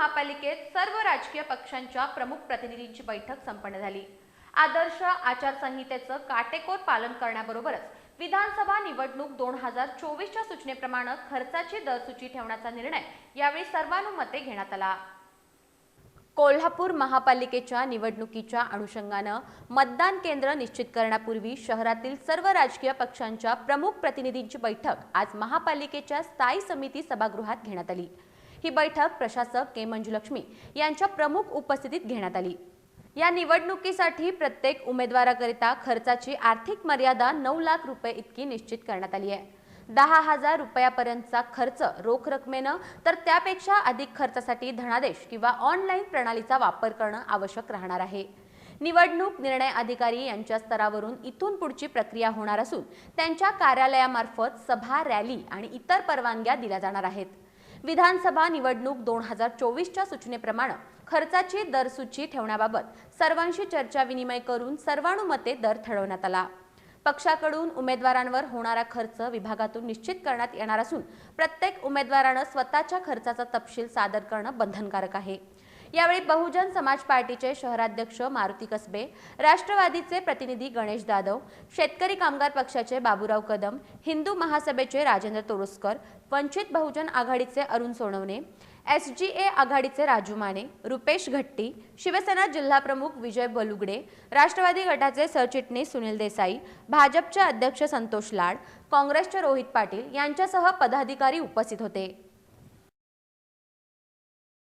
महापालिकेत सर्व राजकीय पक्षांच्या प्रमुख प्रतिनिधींची बैठक संपन्न झाली. आदर्श आचारसंहितेचं काटेकोर पालन करण्याबरोबरच विधानसभा निवडणूक दोन हजार चोवीसच्या सूचनेप्रमाणे खर्चाची दरसूची ठेवण्याचा निर्णय यावेळी सर्वानुमते घेण्यात आला. कोल्हापूर महापालिकेच्या निवडणुकीच्या अनुषंगानं मतदान केंद्र निश्चित करण्यापूर्वी शहरातील सर्व राजकीय पक्षांच्या प्रमुख प्रतिनिधींची बैठक आज महापालिकेच्या स्थायी समिती सभागृहात घेण्यात आली. ही बैठक प्रशासक के मंजुलक्ष्मी यांच्या प्रमुख उपस्थितीत घेण्यात आली. या निवडणुकीसाठी प्रत्येक उमेदवाराकरिता खर्चाची आर्थिक मर्यादा नऊ लाख रुपये इतकी निश्चित करण्यात आली आहे. दहा हजार रुपयापर्यंतचा खर्च रोख रकमेनं तर त्यापेक्षा अधिक खर्चासाठी धनादेश किंवा ऑनलाईन प्रणालीचा वापर करणं आवश्यक राहणार आहे. निवडणूक निर्णय अधिकारी यांच्या स्तरावरून इथून पुढची प्रक्रिया होणार असून त्यांच्या कार्यालयामार्फत सभा रॅली आणि इतर परवानग्या दिल्या जाणार आहेत. विधानसभा निवडणूक दोन हजार चोवीसच्या सूचनेप्रमाणे खर्चाची दरसूची ठेवण्याबाबत सर्वांशी चर्चा विनिमय करून सर्वानुमते दर ठरवण्यात आला. पक्षाकडून उमेदवारांवर होणारा खर्च विभागातून निश्चित करण्यात येणार असून प्रत्येक उमेदवारानं स्वतःच्या खर्चाचा तपशील सादर करणं बंधनकारक आहे. यावेळी बहुजन समाज पार्टीचे शहराध्यक्ष मारुती कसबे राष्ट्रवादीचे प्रतिनिधी गणेश जाधव शेतकरी कामगार पक्षाचे बाबूराव कदम हिंदू महासभेचे राजेंद्र तोरुसकर वंचित बहुजन आघाडीचे Arun Sonawane S G A आघाडीचे राजू माने रुपेश घट्टी शिवसेना जिल्हाप्रमुख विजय बलुगडे राष्ट्रवादी गटाचे सरचिटणीस सुनील देसाई भाजपचे अध्यक्ष संतोष लाड काँग्रेसचे रोहित पाटील यांच्यासह पदाधिकारी उपस्थित होते.